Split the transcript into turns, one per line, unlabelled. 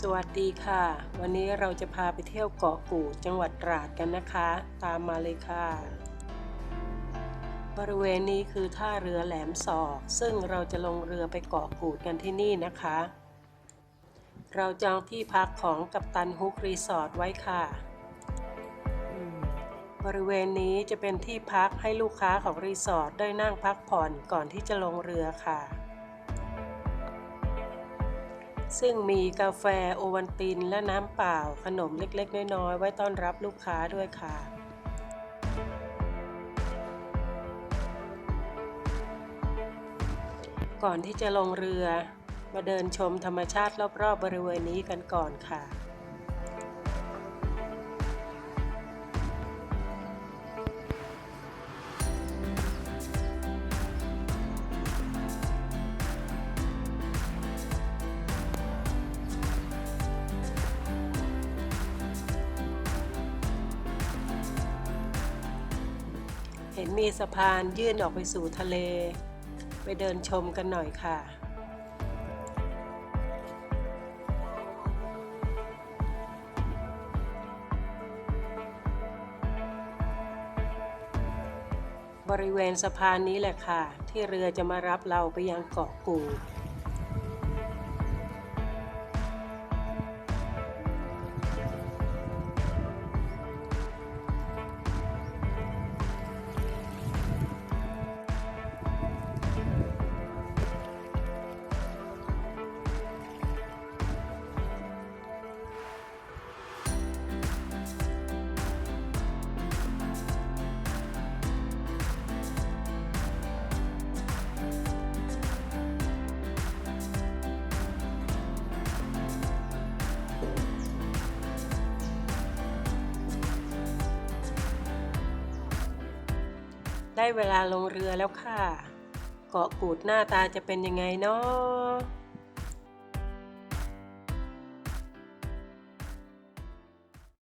สวัสดีค่ะ วันนี้เราจะพาไปเที่ยวเกาะกูดจังหวัดตราดกันนะคะ ตามมาเลยค่ะ บริเวณนี้คือท่าเรือแหลมศอก ซึ่งเราจะลงเรือไปเกาะกูดกันที่นี่นะคะ เราจองที่พักของกัปตันฮุกรีสอร์ทไว้ค่ะ บริเวณนี้จะเป็นที่พักให้ลูกค้าของรีสอร์ทได้นั่งพักผ่อนก่อนที่จะลงเรือค่ะ ซึ่งมีกาแฟโอวันติน และน้ำเปล่า ขนมเล็กๆ น้อยๆ ไว้ต้อนรับลูกค้าด้วยค่ะก่อนที่จะลงเรือ มาเดินชมธรรมชาติรอบๆบริเวณนี้กันก่อนค่ะ เห็นมีสะพานยื่นออกไปสู่ทะเล ไปเดินชมกันหน่อยค่ะ บริเวณสะพานนี้แหละค่ะ ที่เรือจะมารับเราไปยังเกาะกูด ได้เวลาลงเรือแล้วค่ะ เกาะกูดหน้าตาจะเป็นยังไงเนาะ